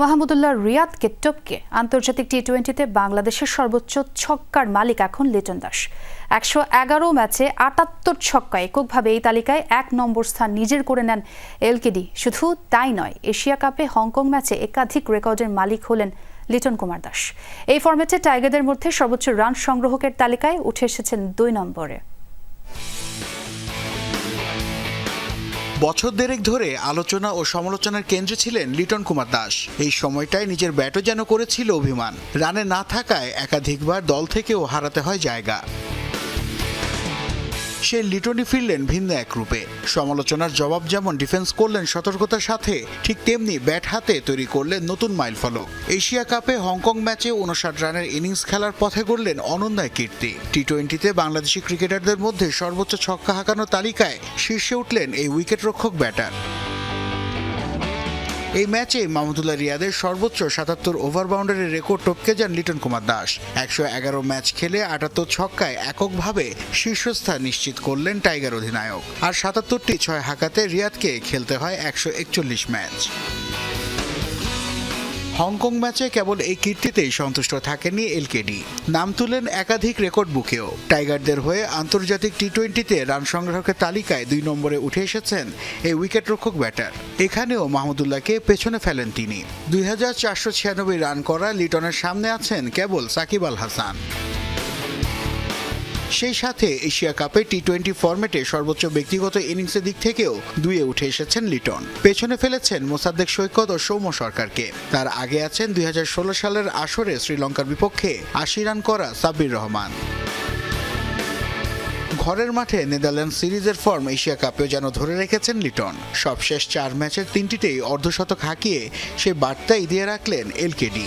মাহমুদুল্লাহ রিয়াদকে টপকে আন্তর্জাতিক টি টোয়েন্টিতে বাংলাদেশের সর্বোচ্চ ছক্কার মালিক এখন লিটন দাস। একশো এগারো ম্যাচে আটাত্তর ছক্কা এককভাবে এই তালিকায় এক নম্বর স্থান নিজের করে নেন এলকেডি শুধু তাই নয়, এশিয়া কাপে হংকং ম্যাচে একাধিক রেকর্ডের মালিক হলেন লিটন কুমার দাস। এই ফর্মেটে টাইগারদের মধ্যে সর্বোচ্চ রান সংগ্রহকের তালিকায় উঠে এসেছেন দুই নম্বরে। বছর দেড়েক ধরে আলোচনা ও সমালোচনার কেন্দ্রে ছিলেন লিটন কুমার দাস। এই সময়টায় নিজের ব্যাটও যেন করেছিল অভিমান। রানে না থাকায় একাধিকবার দল থেকেও হারাতে হয় জায়গা। সে লিটনই ফিরলেন ভিন্ন এক রূপে। সমালোচনার জবাব যেমন ডিফেন্স করলেন সতর্কতার সাথে, ঠিক তেমনি ব্যাট হাতে তৈরি করলেন নতুন মাইল ফলক। এশিয়া কাপে হংকং ম্যাচে উনষাট রানের ইনিংস খেলার পথে গড়লেন অনন্যায় কীর্তি। টি টোয়েন্টিতে বাংলাদেশি ক্রিকেটারদের মধ্যে সর্বোচ্চ ছক্কা হাঁকানো তালিকায় শীর্ষে উঠলেন এই উইকেটরক্ষক ব্যাটার। এই ম্যাচে মামুদুল্লাহ রিয়াদের সর্বোচ্চ সাতাত্তর ওভার বাউন্ডারির রেকর্ড টপকে যান লিটন কুমার দাস। একশো এগারো ম্যাচ খেলে আটাত্তর ছক্কায় এককভাবে শীর্ষস্থান নিশ্চিত করলেন টাইগার অধিনায়ক। আর সাতাত্তরটি ছয় হাকাতে রিয়াদকে খেলতে হয় একশো একচল্লিশ ম্যাচ। হংকং ম্যাচে কেবল এই কীর্তিতেই সন্তুষ্ট থাকেনি এলকেডি। নাম তুলেন একাধিক রেকর্ড বুকেও। টাইগারদের হয়ে আন্তর্জাতিক টি টোয়েন্টিতে রান সংগ্রাহকের তালিকায় দুই নম্বরে উঠে এসেছেন এই উইকেটরক্ষক ব্যাটার। এখানেও মাহমুদুল্লাহকে পেছনে ফেলেন তিনি। দুই হাজার চারশো ছিয়ানব্বই রান করা লিটনের সামনে আছেন কেবল সাকিব আল হাসান। সেই সাথে এশিয়া কাপে টি টোয়েন্টি ফরম্যাটে সর্বোচ্চ ব্যক্তিগত ইনিংসের দিক থেকেও দুয়ে উঠে এসেছেন লিটন। পেছনে ফেলেছেন মোসাদ্দেক সৈকত ও সৌম্য সরকারকে। তার আগে আছেন দুই হাজার ষোলো সালের আসরে শ্রীলঙ্কার বিপক্ষে আশি রান করা সাব্বির রহমান। ঘরের মাঠে নেদারল্যান্ড সিরিজের ফর্ম এশিয়া কাপেও যেন ধরে রেখেছেন লিটন। সবশেষ চার ম্যাচের তিনটিতেই অর্ধশতক হাঁকিয়ে সে বার্তাই দিয়ে রাখলেন এলকেডি